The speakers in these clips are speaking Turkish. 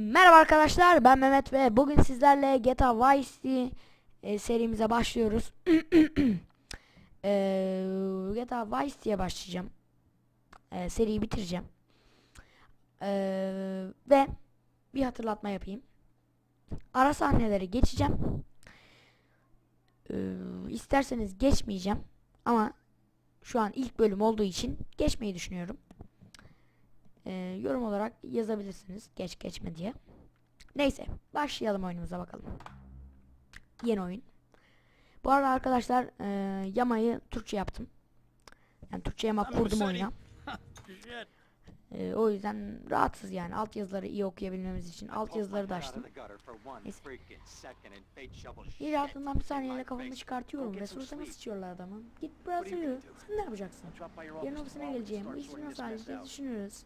Merhaba arkadaşlar ben Mehmet ve bugün sizlerle GTA Vice City e, serimize başlıyoruz. e, GTA Vice City'ye başlayacağım. E, seriyi bitireceğim. E, ve bir hatırlatma yapayım. Ara sahneleri geçeceğim. E, isterseniz geçmeyeceğim ama şu an ilk bölüm olduğu için geçmeyi düşünüyorum. Ee, yorum olarak yazabilirsiniz geç geçme diye. Neyse başlayalım oyunumuza bakalım. Yeni oyun. Bu arada arkadaşlar e, yamayı Türkçe yaptım. Yani Türkçe yama kurdum oyuna. E, o yüzden rahatsız yani alt yazıları iyi okuyabilmemiz için alt yazıları da açtım. Neyse. Bir altından bir saniyeyle kafamı çıkartıyorum ve suratına sıçıyorlar adamın. Git biraz uyu. Sen ne yapacaksın? Yarın ofisine geleceğim. Bu işi nasıl halledeceğiz düşünürüz.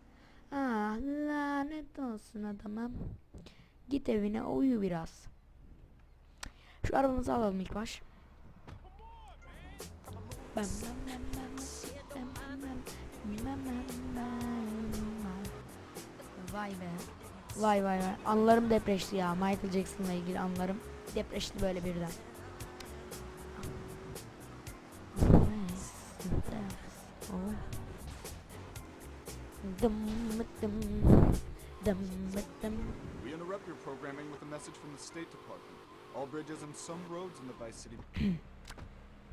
Ah lanet olsun adamım. Git evine uyu biraz. Şu arabamızı alalım ilk baş. Bam bam bam bam bam bam bam Vay be. Vay vay vay. Anlarım depreşti ya. Michael Jackson'la ilgili anlarım depreşti böyle birden. Dım dım dım dım. We interrupt your programming with a message from the State Department. All bridges and some roads in the Vice City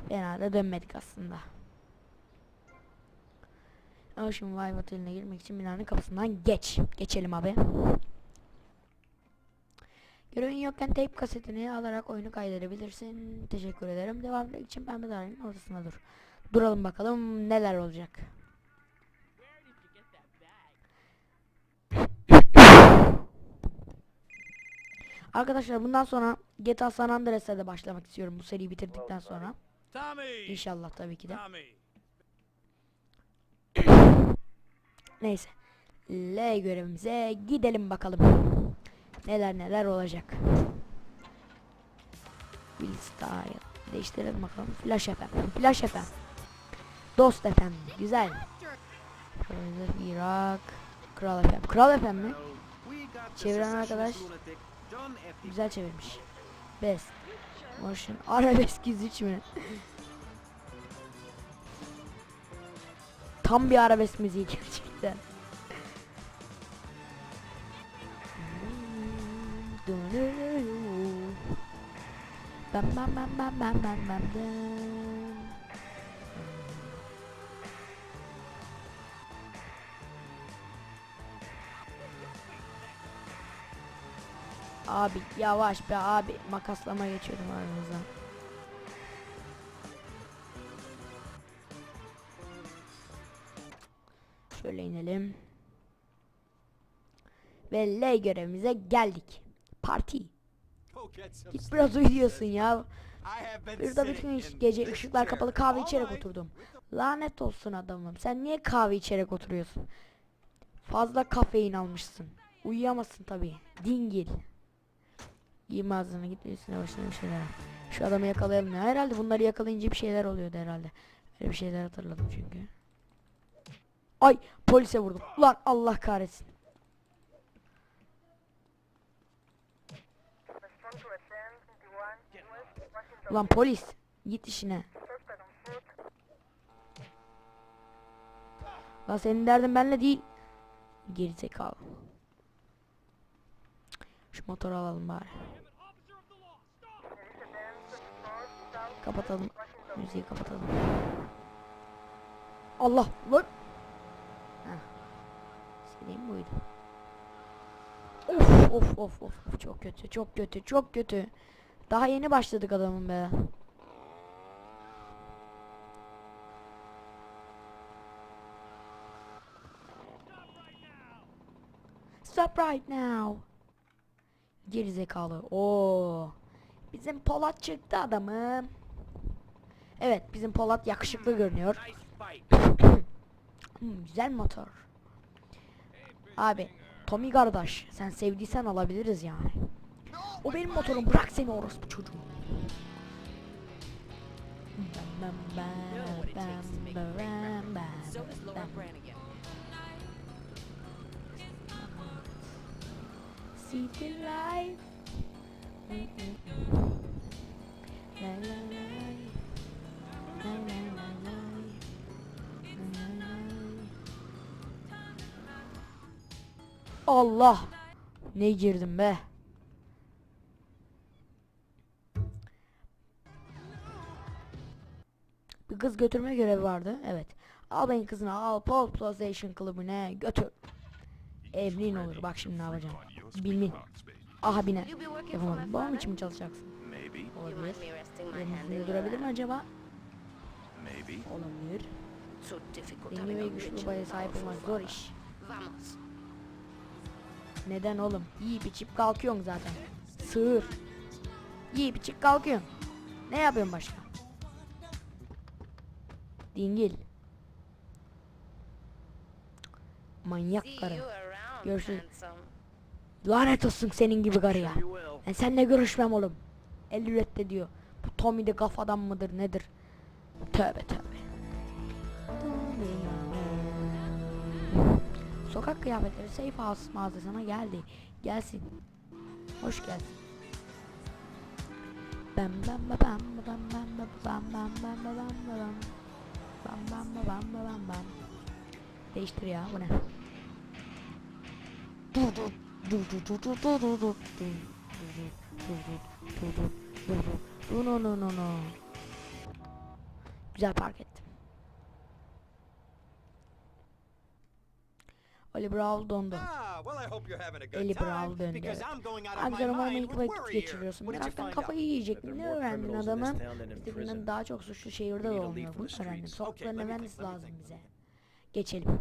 Fena da dönmedik aslında. Ama şimdi Vive Otel'ine girmek için binanın kapısından geç. Geçelim abi. Görevin yokken tape kasetini alarak oyunu kaydedebilirsin. Teşekkür ederim. Devam etmek için pembe dairenin ortasında dur. Duralım bakalım neler olacak. Arkadaşlar bundan sonra GTA San Andreas'e de başlamak istiyorum bu seriyi bitirdikten sonra. İnşallah tabii ki de. Neyse. L görevimize gidelim bakalım. Neler neler olacak. Will Style. Değiştirelim bakalım. Flash FM. Flash FM. Dost FM. Güzel. Şöyle Irak. Kral FM. Kral FM mi? Çeviren arkadaş Güzel çevirmiş. Best. Motion. Arabesk 103 mi? Tam bir arabesk müziği gerçekten. Ben ben ben ben ben ben ben ben Abi yavaş be abi makaslama geçiyordum aranızdan. Şöyle inelim. Ve L görevimize geldik. Parti. Git biraz uyuyorsun ya. Burada bütün gece ışıklar kapalı kahve içerek oturdum. Lanet olsun adamım. Sen niye kahve içerek oturuyorsun? Fazla kafein almışsın. Uyuyamazsın tabii. Dingil. Giyim ağzına git üstüne başına bir şeyler. Şu adamı yakalayalım ya. Herhalde bunları yakalayınca bir şeyler oluyordu herhalde. Öyle bir şeyler hatırladım çünkü. Ay polise vurdum. Ulan Allah kahretsin. Ulan polis git işine. Lan senin derdin benimle değil. Gerizekalı. Şu motoru alalım bari. Kapatalım. Müziği kapatalım. Allah lan. Heh. İstediğim buydu. Of of of of çok kötü çok kötü çok kötü. Daha yeni başladık adamın be. Stop right now. Geri zekalı. Oo. Bizim Polat çıktı adamım. Evet bizim Polat yakışıklı görünüyor. hmm, güzel motor. Abi Tommy kardeş sen sevdiysen alabiliriz yani. O benim motorum bırak seni orospu çocuğu. City life. Allah. Ne girdim be? Bir kız götürme görevi vardı. Evet. Al beni kızına al Pole Position kulübüne götür. Evliliğin olur. Bak şimdi ne yapacağım. Bilmin. Aha bine. Yapamadım. Babam için mi çalışacaksın? Olabilir. Yerimizde durabilir mi acaba? Maybe. Olabilir. Having ve güçlü babaya sahip olmak zor iş. Vamos. Neden oğlum? Yiyip içip kalkıyorsun zaten. Sığır. Yiyip içip kalkıyorsun. Ne yapıyorsun başka? Dingil. Manyak karı. Görüşürüz. Lanet olsun senin gibi karıya. Ben seninle görüşmem oğlum. El diyor. Bu Tommy de kafadan mıdır nedir? Tövbe tövbe. Sokak kıyafetleri Safe House mağazasına geldi. Gelsin. Hoş geldin. Bam bam ba bam ba bam bam ba bam bam bam ba bam ba bam. Bam bam ba bam ba bam bam. Değiştir ya bu ne? Dur no no no no güzel park ettim. Ali Brown dondu. Ali Brown döndü. Ankara Marmarik vakit geçiriyorsun. Meraktan kafayı yiyecektim. Ne öğrendin adamın? İstediğinden daha çok suçlu şehirde dolanıyor. Bunu öğrendim. Sokakların efendisi lazım bize. Geçelim.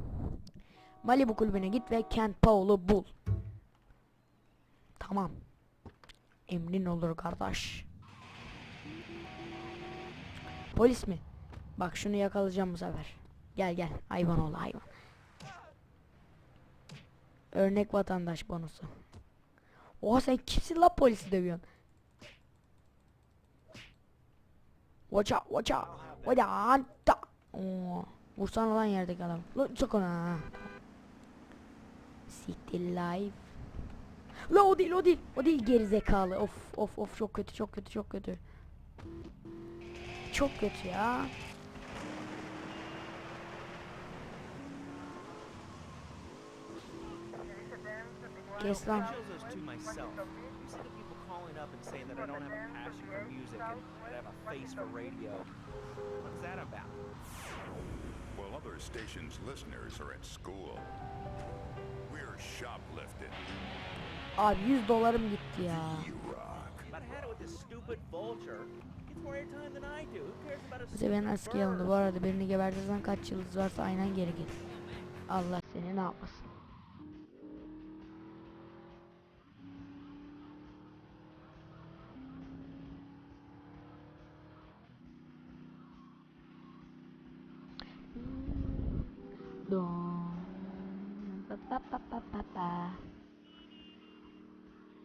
Malibu kulübüne git ve Kent Paul'u bul. Tamam. Emrin olur kardeş. Polis mi? Bak şunu yakalayacağım bu sefer. Gel gel. Hayvan ol hayvan. Örnek vatandaş bonusu. Oha sen kimsin la polisi dövüyorsun? Watch out, watch out. Watch out. Oo. Vursana lan yerdeki adam. Lan sok ona. Siktir life. La o değil o değil. O değil gerizekalı. Of of of çok kötü çok kötü çok kötü. Çok kötü ya. Kes lan. While other stations' listeners are at school, we're shoplifting. Abi 100 dolarım gitti ya. Bize ben askıya alındı. Bu arada birini gebertirsen kaç yıldız varsa aynen geri git. Allah seni ne yapmasın. Pa pa pa pa pa pa.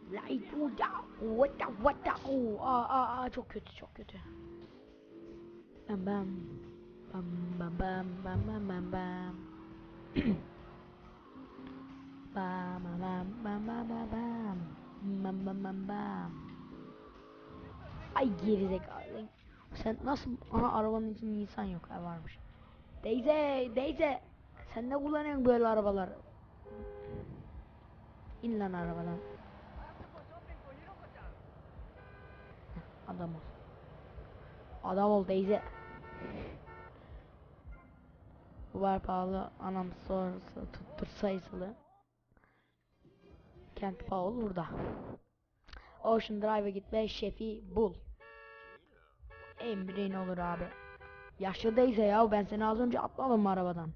Light uda. Vata vata. Oo, aa, aa, aa, çok kötü çok kötü. Bam bam. Bam bam bam bam bam bam bam. bam bam bam bam bam bam. Bam bam bam bam. Ay gerizekalı. Sen nasıl aha arabanın içinde insan yok ha varmış. Teyze, teyze. Sen ne kullanıyorsun böyle arabalar? İn lan arabadan. Adam ol. Adam ol teyze. Bu var pahalı anam sonrası tuttur sayısılı. Kent Paul burada. Ocean Drive'a git ve şefi bul. Emrin olur abi. Yaşlı teyze ya ben seni az önce atmadım arabadan?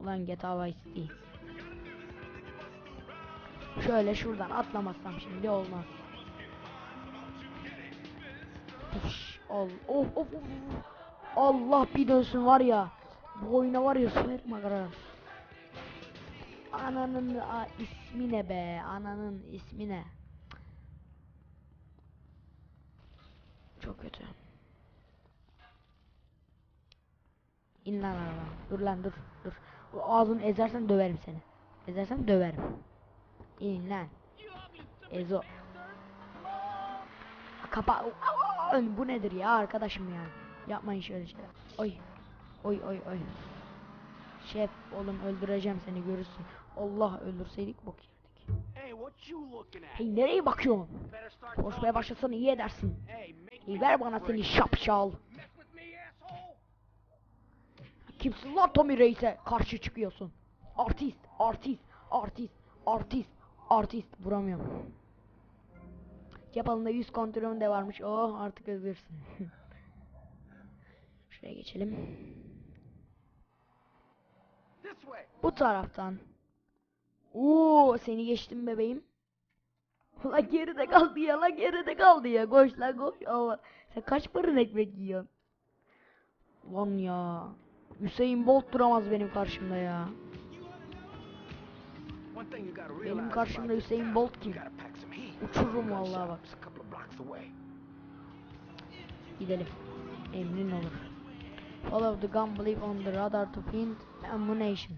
Ulan GTA Vice City. Şöyle şuradan atlamazsam şimdi olmaz. Puş, ol, of of of. Allah bir dönsün var ya. Bu oyuna var ya soyutma karar. Ananın a, ismi ne be? Ananın ismi ne? Çok kötü. İn lan araba. Dur lan dur dur. Ağzını ezersen döverim seni. Ezersen döverim. İn lan. Ezo. Kapa. Bu nedir ya arkadaşım ya? Yapmayın şöyle şeyler. Oy. Oy oy oy. Şef oğlum öldüreceğim seni görürsün. Allah öldürseydik bok yerdik. Hey, nereye bakıyorsun? Konuşmaya başlasan iyi edersin. Hey, ver bana seni şapşal. Kimsin lan Tommy Reis'e karşı çıkıyorsun? Artist, artist, artist, artist, artist. Vuramıyorum. Yapalında 100 kontrolüm de varmış. Oh artık özgürsün. Şuraya geçelim. Bu taraftan. Oo seni geçtim bebeğim. La geride kaldı ya la geride kaldı ya. Koş la koş. Ama sen kaç fırın ekmek yiyorsun? Lan ya. Hüseyin Bolt duramaz benim karşımda ya. Benim karşımda Hüseyin Bolt kim? Uçururum vallahi bak. Gidelim. Emrin olur. Follow the gun believe on the radar to find ammunition.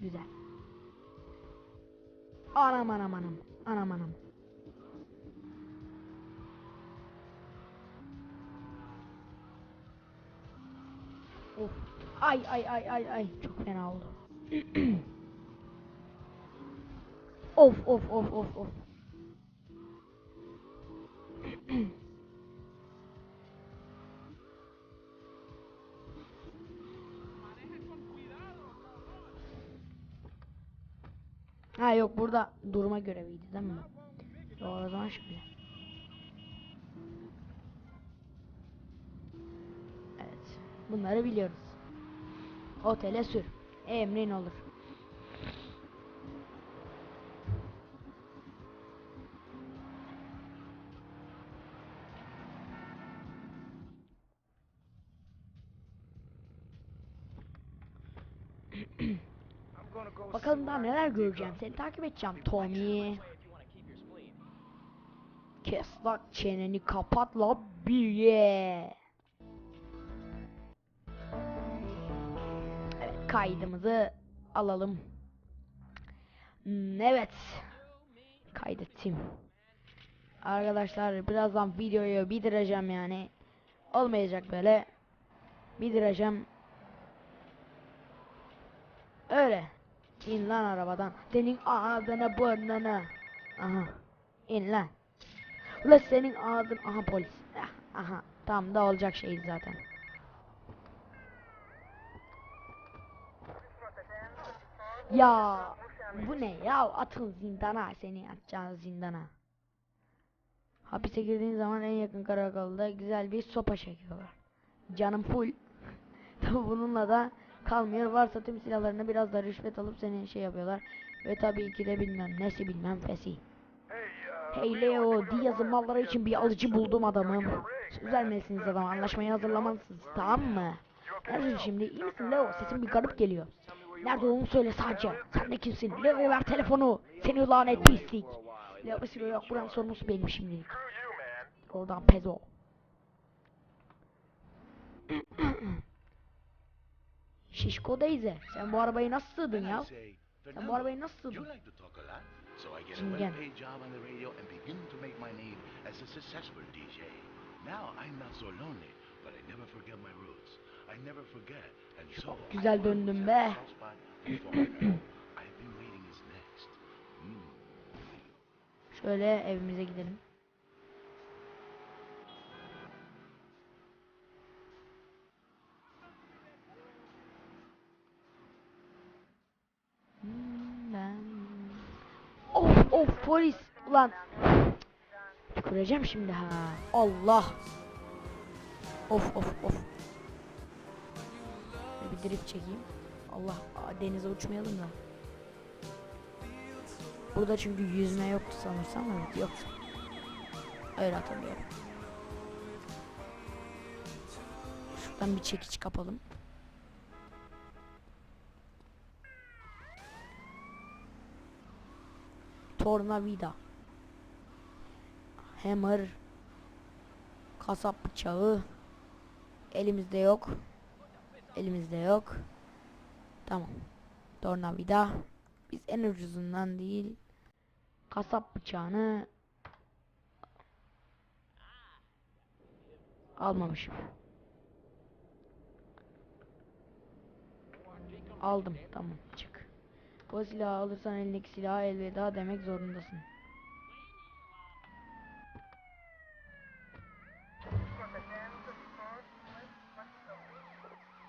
Güzel. Anam anam anam. Anam anam. Of. Ay ay ay ay ay. Çok fena oldu. of of of of of. Ha yok burada durma göreviydi değil mi? Doğru o zaman şöyle. Evet. Bunları biliyoruz. Otele sür. Emrin olur. I neler göreceğim. Seni takip edeceğim Tommy. Kes lan çeneni kapat la bir ye. Evet kaydımızı alalım. Evet. Kaydettim. Arkadaşlar birazdan videoyu bitireceğim yani. Olmayacak böyle. Bitireceğim. Öyle. İn lan arabadan. Senin ağzına burnuna. Aha. İn lan. Ula senin ağzın. Aha polis. Ah, Aha. Tam da olacak şey zaten. Ya bu ne ya atın zindana seni atacağız zindana. Hapise girdiğin zaman en yakın karakolda güzel bir sopa çekiyorlar. Canım full. Tabi bununla da kalmıyor. Varsa tüm silahlarını biraz da rüşvet alıp seni şey yapıyorlar. Ve tabii ki de bilmem nesi bilmem fesi. Hey Leo, Diaz'ın malları için bir alıcı buldum adamım. Söz vermelisiniz adam, anlaşmayı hazırlamalısınız, tamam mı? Neredesin şimdi? İyi misin Leo? Sesin bir garip geliyor. Nerede olduğunu söyle sadece. Sen de kimsin? Leo ver telefonu. Seni lanet pislik. Leo süre yok, buranın sorumlusu benim şimdilik. Oradan pezo. Şişko Deyze, sen bu arabayı nasıl sığdın ya? Sen bu arabayı nasıl sığdın? Cingen. well-paid job on the radio and begin polis. Ulan. Tüküreceğim şimdi ha. Allah. Of of of. Bir drift çekeyim. Allah aa, denize uçmayalım da. Burada çünkü yüzme yoktu sanırsam evet yok. Öyle hatırlıyorum. Şuradan bir çekiç kapalım. Tornavida. Hammer. Kasap bıçağı. Elimizde yok. Elimizde yok. Tamam. Tornavida. Biz en ucuzundan değil. kasap bıçağını almamışım. Aldım. Tamam. Çık. O silahı alırsan elindeki silaha elveda demek zorundasın.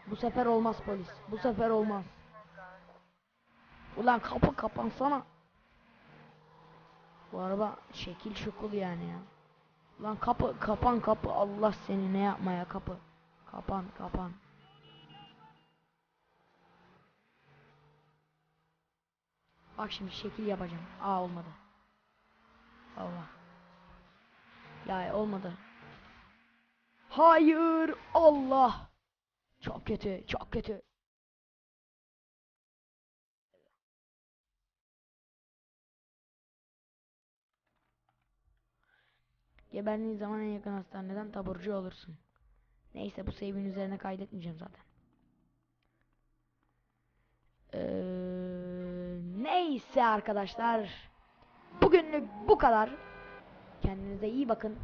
Bu sefer olmaz polis. Bu sefer olmaz. Ulan kapı kapansana. Bu araba şekil şukul yani ya. Ulan kapı kapan kapı Allah seni ne yapmaya kapı. Kapan kapan. Bak şimdi şekil yapacağım. Aa olmadı. Allah. Ya olmadı. Hayır Allah. Çok kötü, çok kötü. Geberdiğin zaman en yakın hastaneden taburcu olursun. Neyse bu save'in üzerine kaydetmeyeceğim zaten. Ee, neyse arkadaşlar. Bugünlük bu kadar. Kendinize iyi bakın.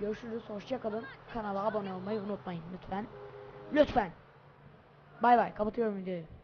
Görüşürüz. Hoşça kalın. Kanala abone olmayı unutmayın lütfen. Lütfen. Bay bay. Kapatıyorum videoyu.